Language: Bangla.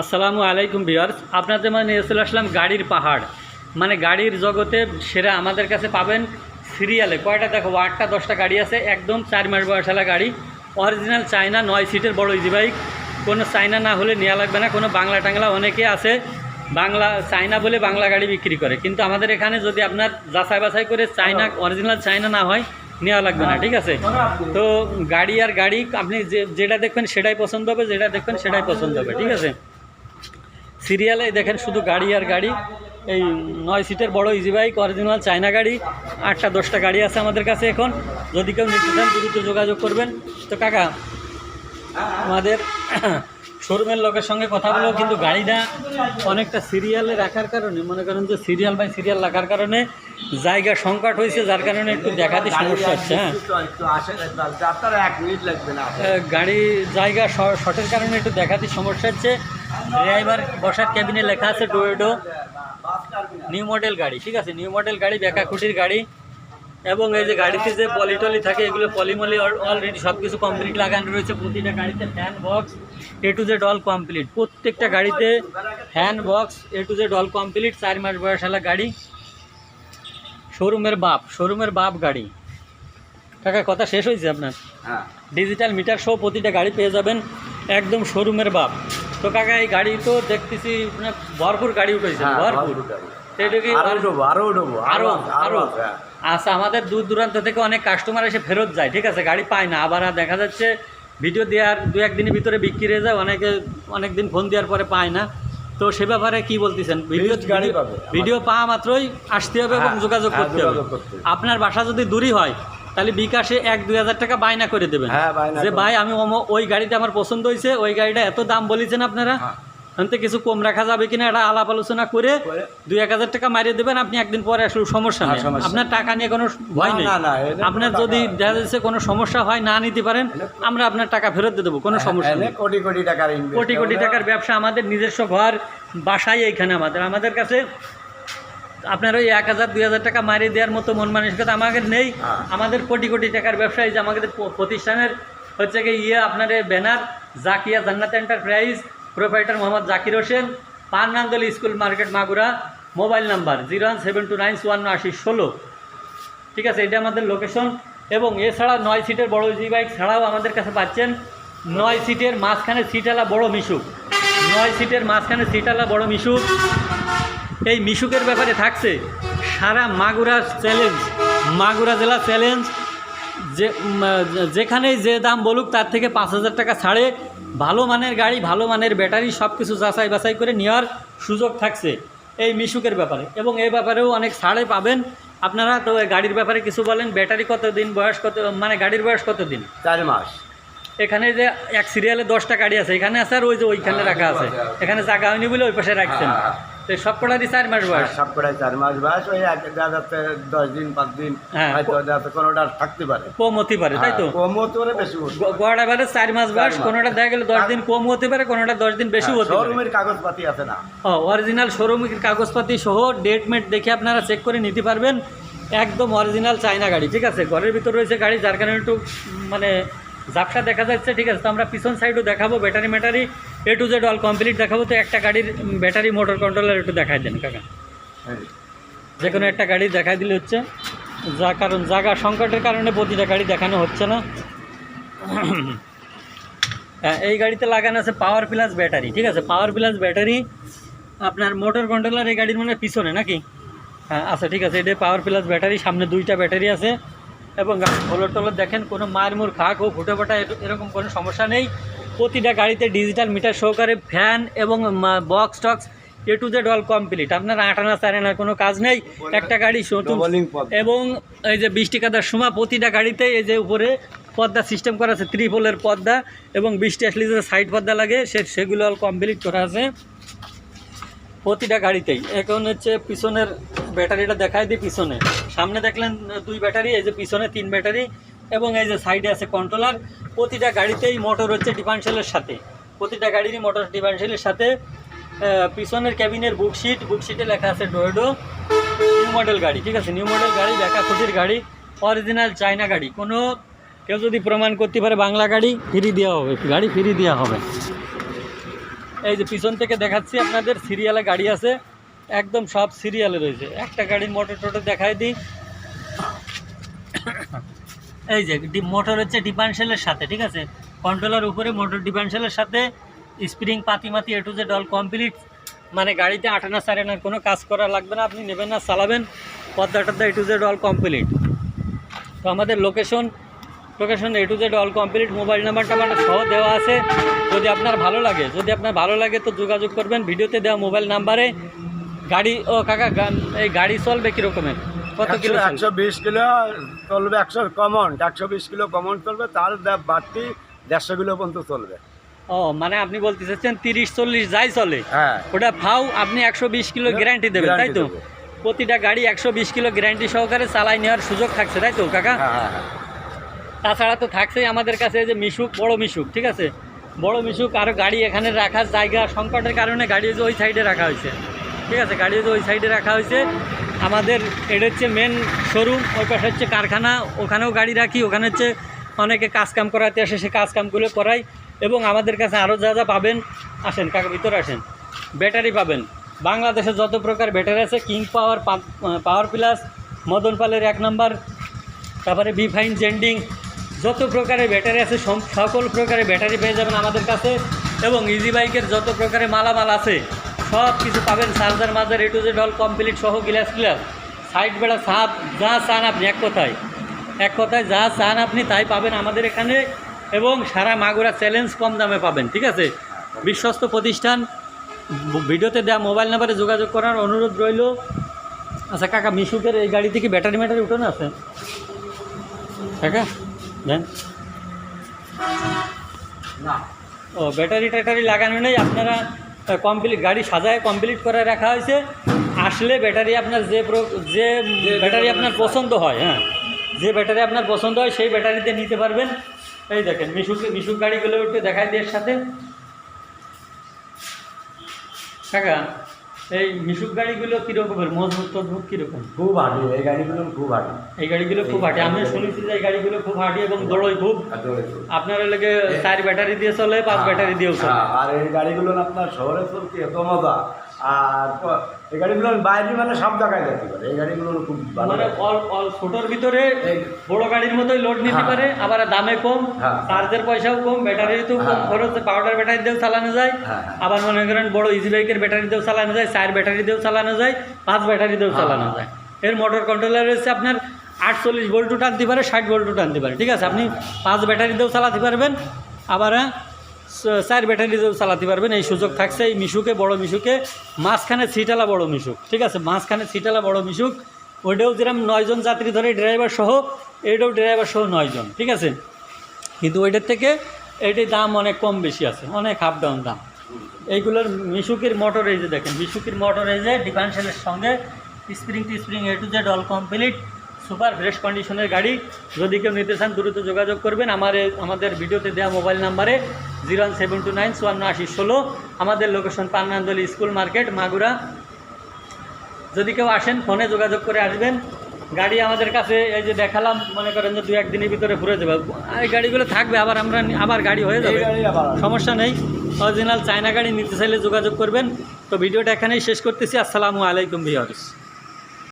আসসালামু আলাইকুম বিয়ার্স আপনাদের মানে নিয়ে চলে আসলাম গাড়ির পাহাড়। মানে গাড়ির জগতে সেরা আমাদের কাছে পাবেন সিরিয়ালে কয়টা দেখো? আটটা দশটা গাড়ি আছে। একদম চার মাস বয়সালা গাড়ি। অরিজিনাল চায়না নয় সিটের বড় ইজি বাইক কোনো চায়না না হলে নেওয়া লাগবে না। কোনো বাংলা টাংলা অনেকে আছে বাংলা চায়না বলে বাংলা গাড়ি বিক্রি করে। কিন্তু আমাদের এখানে যদি আপনার যাচাই বাছাই করে চায়না অরিজিনাল চায়না না হয় নেওয়া লাগবে না ঠিক আছে? তো গাড়ি আর গাড়ি আপনি যে যেটা দেখবেন সেটাই পছন্দ হবে যেটা দেখবেন সেটাই পছন্দ হবে ঠিক আছে? সিরিয়ালে দেখেন শুধু গাড়ি আর গাড়ি। এই নয় সিটের বড় ইজি বাইক অরিজিনাল চায়না গাড়ি আটটা দশটা গাড়ি আছে আমাদের কাছে এখন। যদি কেউ নিতে চান দ্রুত যোগাযোগ করবেন। তো কাকা আমাদের শোরুমের লোকের সঙ্গে কথা বলেও কিন্তু গাড়িটা অনেকটা সিরিয়ালে রাখার কারণে মনে করেন যে সিরিয়াল বাই সিরিয়াল রাখার কারণে জায়গা সংকট হয়েছে যার কারণে একটু দেখাতে সমস্যা হচ্ছে হ্যাঁ। গাড়ি জায়গা শর্টের কারণে একটু দেখাতে সমস্যা হচ্ছে। ড্রাইভার বসার ক্যাবিনে লেখা আছে ডোয়েডো নিউ মডেল গাড়ি ঠিক আছে? নিউ মডেল গাড়ি বেকা খুঁটির গাড়ি এবং এই যে গাড়িতে যে পলিটলি থাকে এগুলো পলিমলি অলরেডি সব কিছু কমপ্লিট লাগানো রয়েছে। প্রতিটা গাড়িতে fan box A to Z all complete প্রত্যেকটা গাড়িতে fan box A to Z all complete চার মাস বয়সালা গাড়ি। শোরুমের বাপ শোরুমের বাপ গাড়ি। কাকা কথা শেষ হয়েছে আপনার? ডিজিটাল মিটার সহ প্রতিটা গাড়ি পেয়ে যাবেন। একদম শোরুমের বাপ। তো কাকা এই গাড়ি তো দেখতেছি মানে ভরপুর গাড়ি উঠেছে হ্যাঁ, ভরপুর। আরও আরও আরও। আচ্ছা আমাদের দূর দূরান্ত থেকে অনেক কাস্টমার এসে ফেরত যায় ঠিক আছে? গাড়ি পায় না আবার দেখা যাচ্ছে ভিডিও দেওয়ার দু একদিনের ভিতরে বিক্রি হয়ে যায় অনেকে অনেক দিন ফোন দেওয়ার পরে পায় না। তো সে ব্যাপারে কি বলতেছেন? ভিডিও গাড়ি পাবে। ভিডিও পাওয়া মাত্রই আসতে হবে এবং হ্যাঁ, হ্যাঁ, যোগাযোগ করতে হবে। আপনার বাসা যদি দূরই হয় তাহলে বিকাশে এক দুই হাজার টাকা বায়না করে দেবেন। হ্যাঁ, যে। ভাই আমি ওই গাড়িটা আমার পছন্দ হয়েছে ওই গাড়িটা এত দাম বলেছেন আপনারা? হ্যাঁ। আনতে কিছু কম রাখা যাবে কিনা এটা আলাপ আলোচনা করে। দুই এক হাজার টাকা মারিয়ে দেবেন আপনি একদিন পরে আসলে সমস্যা হ্যাঁ, নেই। আপনার টাকা নিয়ে কোনো ভয় নেই। আপনার যদি দেখা যাচ্ছে কোনো সমস্যা হয় না নিতে পারেন আমরা আপনার টাকা ফেরত দিয়ে দেবো কোনো সমস্যা নেই। কোটি কোটি টাকার কোটি কোটি টাকার ব্যবসা আমাদের নিজস্ব ঘর বাসাই এইখানে আমাদের। আমাদের কাছে আপনার ওই এক হাজার দুই হাজার টাকা মারিয়ে দেওয়ার মতো মন মানসিকতা আমাদের নেই। হ্যাঁ। আমাদের কোটি কোটি টাকার ব্যবসা এই যে আমাদের প্রতিষ্ঠানের হচ্ছে কি ইয়ে আপনার banner Zakia Jannat enterprise proprietor Mohammad Zakir Hossain পাননান্দল school market Magura mobile number zero one seven two nine one আশি ষোলো। ঠিক আছে এটা আমাদের লোকেশন এবং এছাড়া নয় সিটের বড় জি বাইক ছাড়াও আমাদের কাছে পাচ্ছেন নয় সিটের মাঝখানে সিটওয়ালা বড় মিশুক। নয় সিটের মাঝখানে সিটওয়ালা বড় মিশুক। এই মিশুকের ব্যাপারে থাকছে সারা মাগুরার চ্যালেঞ্জ মাগুরা জেলা চ্যালেঞ্জ যে যেখানেই যে দাম বলুক তার থেকে পাঁচ হাজার টাকা ছাড়ে। ভালো মানের গাড়ি ভালো মানের ব্যাটারি সব কিছু যাচাই বাছাই করে নেওয়ার সুযোগ থাকছে এই মিশুকের ব্যাপারে। এবং এই ব্যাপারেও অনেক ছাড়ে পাবেন। আপনারা তো গাড়ির ব্যাপারে কিছু বলেন ব্যাটারি কত দিন বয়স কত মানে গাড়ির বয়স কত দিন চার মাস। এখানে যে এক সিরিয়ালে দশটা গাড়ি আছে এখানে আছে আর ওই যে ওইখানে রাখা আছে। এখানে জায়গা হয়নি বলে ওই পাশে রাখছেন। হ্যাঁ। তো সব চার মাস বয়স? সব করে চার মাস বয়স। ওই এক দশ দিন পাঁচ দিন হ্যাঁ। হয়তো কোনোটা থাকতে পারে। কম হতে পারে তাই তো? হ্যাঁ, কম হতে পারে বেশি হতে বেলা চার মাস বয়স কোনোটা দেখা গেলে দশ দিন কম হতে পারে কোনোটা দশ দিন বেশি হতে পারে। শোরুমের কাগজপাতি আছে না। অরিজিনাল শোরুমের কাগজপাতি সহ ডেট মেট দেখে আপনারা চেক করে নিতে পারবেন। একদম অরিজিনাল চায়না গাড়ি ঠিক আছে? ঘরের ভিতর রয়েছে গাড়ি যার কারণে একটু মানে ঝাপসা দেখা যাচ্ছে ঠিক আছে? তো আমরা পিছন সাইডও দেখাবো battery materia A to Z all complete দেখাবো, তো একটা গাড়ির ব্যাটারি মোটর কন্ট্রোলার একটু দেখাই দেন, কাকা। যে কোনো একটা গাড়ি দেখাই দিলে হচ্ছে, যা কারণ জায়গা সংকটের কারণে প্রতিটা গাড়ি দেখানো হচ্ছে না। এই গাড়িতে লাগানো আছে পাওয়ার প্লাস ব্যাটারি ঠিক আছে? পাওয়ার প্লাস ব্যাটারি আপনার মোটর কন্ট্রোলার এই গাড়ির মানে পিছনে নাকি? হ্যাঁ আচ্ছা ঠিক আছে এটা পাওয়ার প্লাস ব্যাটারি সামনে দুইটা ব্যাটারি আছে। এবং ফলোর টলোর দেখেন, কোনো মায়ের মুর খাক ও ফুটে ফাটা এরকম কোনো সমস্যা নেই। প্রতিটা গাড়িতে ডিজিটাল মিটার সহকারে ফ্যান এবং box Tux A to Z all complete আপনার আটানা চারানার কোনো কাজ নেই। একটা গাড়ি এবং এই যে বৃষ্টি কাদার সময় প্রতিটা গাড়িতে এই যে উপরে পর্দা সিস্টেম করা আছে ত্রিপলের পর্দা এবং বৃষ্টি আসলে যে সাইড পর্দা লাগে সে সেগুলো অল কমপ্লিট করা আছে। প্রতিটা গাড়িতেই। এখন হচ্ছে পিছনের ব্যাটারিটা দেখাই দিই পিছনে। সামনে দেখলেন দুই ব্যাটারি এই যে পিছনে তিন ব্যাটারি এবং এই যে সাইডে আছে কন্ট্রোলার প্রতিটা গাড়িতেই মোটর হচ্ছে ডিফারেন্সিয়ালের সাথে। প্রতিটা গাড়িরই মোটর ডিফারেন্সিয়ালের সাথে পিছনের ক্যাবিনের বুকশিট বুকশিটে লেখা আছে ডোয়েডো নিউ মডেল গাড়ি, ঠিক আছে? নিউ মডেল গাড়ি দেখা খুশির গাড়ি অরিজিনাল চায়না গাড়ি। কোনো, কেউ যদি প্রমাণ করতে পারে বাংলা গাড়ি ফ্রি দেওয়া হবে, গাড়ি ফ্রি দেওয়া হবে। এই যে পিছন থেকে দেখাচ্ছি আপনাদের সিরিয়ালে গাড়ি আছে, একদম সব সিরিয়ালে রয়েছে। একটা গাড়ির মোটর টোটর দেখাই দিই। এই যে মোটর হচ্ছে ডিফারেন্সিয়ালের সাথে, ঠিক আছে? কন্ট্রোলার উপরে মোটর ডিফারেন্সিয়ালের সাথে স্প্রিং পাতি মাতি A to Z all complete মানে গাড়িতে আটানা সারেনার কোনো কাজ করা লাগবে না, আপনি নেবেন না, চালাবেন, Padma টদ্মা A to Z all complete তো আমাদের location location A to Z all complete mobile নাম্বারটা আমার সহ দেওয়া আছে। যদি আপনার ভালো লাগে, যদি আপনার ভালো লাগে তো যোগাযোগ করবেন, ভিডিওতে দেওয়া মোবাইল নাম্বারে গাড়ি, ও কাকা এই গাড়ি চলবে কীরকমের? কত কিলো একশো বিশ কিলো চলবে একশো কমন একশো বিশ কিলো কমন চলবে তার বাড়তি দেড়শো কিলো পর্যন্ত চলবে। ও মানে আপনি বলতে চাচ্ছেন তিরিশ চল্লিশ যাই চলে। হ্যাঁ। ওটা ফাও আপনি একশো বিশ কিলো গ্যারান্টি দেবেন তাই তো? প্রতিটা গাড়ি একশো বিশ কিলো গ্যারান্টি সহকারে চালাই নেওয়ার সুযোগ থাকছে তাই তো কাকা? হ্যাঁ হ্যাঁ তাছাড়া তো থাকছেই আমাদের কাছে যে মিশুক বড় মিশুক ঠিক আছে? বড় মিশুক আরও গাড়ি এখানে রাখার জায়গা সংকটের কারণে গাড়ি যে ওই সাইডে রাখা হয়েছে ঠিক আছে? গাড়ি যে ওই সাইডে রাখা হয়েছে আমাদের এটা হচ্ছে মেন শোরুম ওই পাশে হচ্ছে কারখানা, ওখানেও গাড়ি রাখি, ওখানে হচ্ছে অনেকে কাজ কাম করাতে আসে, সে কাজ কামগুলো করাই এবং আমাদের কাছে আরও যা যা পাবেন, আসেন, কাকা, ভিতরে আসেন। ব্যাটারি পাবেন। বাংলাদেশে যত প্রকার ব্যাটারি আছে king power power plus Madan পালের এক নম্বর তারপরে বিফাইন জেন্ডিং যত প্রকারের ব্যাটারি আছে সকল প্রকারের ব্যাটারি পেয়ে যাবেন আমাদের কাছে এবং ইজি বাইকের যত প্রকারের মালামাল আছে সব কিছু পাবেন চার্জার মাজার A to Z all complete সহ গ্লাস গ্লাস সাইড বেড়া সাপ যা চান আপনি এক কথায়। এক কথায় যা চান আপনি তাই পাবেন আমাদের এখানে এবং সারা মাগুরা চ্যালেঞ্জ কম দামে পাবেন ঠিক আছে? বিশ্বস্ত প্রতিষ্ঠান ভিডিওতে দেওয়া মোবাইল নাম্বারে যোগাযোগ করার অনুরোধ রইল। আচ্ছা কাকা মিশুকের এই গাড়ি থেকে ব্যাটারি ম্যাটারি উঠোনো আছে? কাকা দেন। না। ও ব্যাটারি ট্যাটারি লাগানো নেই আপনারা কমপ্লিট গাড়ি সাজায় কমপ্লিট করে রাখা হয়েছে। আসলে ব্যাটারি আপনার যে যে ব্যাটারি আপনার পছন্দ হয় হ্যাঁ যে ব্যাটারি আপনার পছন্দ হয়, সেই ব্যাটারিতে নিতে পারবেন। এই দেখেন, মিশুক মিশুক গাড়িগুলো একটু দেখায় দিয়ে সাথে। কাকা এই মিশুক গাড়িগুলো কীরকমের মজবুত টজবুত কীরকম? খুব হাঁটি এই গাড়িগুলো খুব হাঁটি এই গাড়িগুলো খুব হাঁটি আমি শুনেছি যে এই গাড়িগুলো খুব হাঁটি এবং দড়ই খুব। আপনার লেগে চার ব্যাটারি দিয়ে চলে পাঁচ ব্যাটারি দিয়েও চলে। হ্যাঁ, আর এই গাড়িগুলো আপনার শহরে চলছে এত মজা। আর এই গাড়িগুলো বাইরে মানে সব জায়গায় যেতে পারে এই গাড়িগুলো খুব ভালো মানে অল অল ছোটোর ভিতরে বড় গাড়ির মতোই লোড নিতে হ্যাঁ। পারে আবার দামে কম হ্যাঁ। চার্জের পয়সাও কম ব্যাটারি তো কম হ্যাঁ। খরচ পাউডার ব্যাটারি দিয়েও চালানো যায় হ্যাঁ। আবার মনে করেন বড় ইজি বাইকের ব্যাটারি দিয়েও চালানো যায় চার ব্যাটারি দিয়েও চালানো যায় পাঁচ ব্যাটারি দিয়েও হ্যাঁ। চালানো যায় এর মোটর কন্ট্রোলার রয়েছে আপনার আটচল্লিশ ভোল্টও টানতে পারে ষাট ভোল্টও টানতে পারে ঠিক আছে আপনি পাঁচ ব্যাটারি দিয়েও চালাতে পারবেন আবার হ্যাঁ, চার ব্যাটারি চালাতে পারবেন, এই সুযোগ থাকছে এই মিশুকে, বড় মিশুকে। মাঝখানে সিটালা বড় মিশুক, ঠিক আছে? মাঝখানে সিটালা বড় মিশুক। ওইটাও যেরকম নয়জন যাত্রী ধরে ড্রাইভার সহ, এইটাও ড্রাইভার সহ নয়জন ঠিক আছে? কিন্তু ওইটার থেকে এইটির দাম অনেক কম বেশি আছে, অনেক হাফ ডাউন দাম। এইগুলোর মিশুকির মোটর এই যে দেখেন, মিশুকির মোটর এই যে ডিফারেন্সিয়ালের সঙ্গে spring to spring A to Z all complete super fresh কন্ডিশনের গাড়ি। যদি কেউ নিতে চান, দ্রুত যোগাযোগ করবেন। আমার আমাদের ভিডিওতে দেওয়া মোবাইল নাম্বারে zero one seven two nine চুয়ান্ন আশি ষোলো। আমাদের লোকেশন পান্নান্দলি স্কুল মার্কেট মাগুরা। যদি কেউ আসেন ফোনে যোগাযোগ করে আসবেন। গাড়ি আমাদের কাছে এই যে দেখালাম মনে করেন যে দু একদিনের ভিতরে ঘুরে যাবে এই গাড়িগুলো থাকবে আবার আমরা আবার গাড়ি হয়ে যাবে। সমস্যা নেই। অরিজিনাল চায়না গাড়ি নিতে চাইলে যোগাযোগ করবেন। তো ভিডিওটা এখানেই শেষ করতেছি। আসসালামু আলাইকুম ভিউয়ার্স।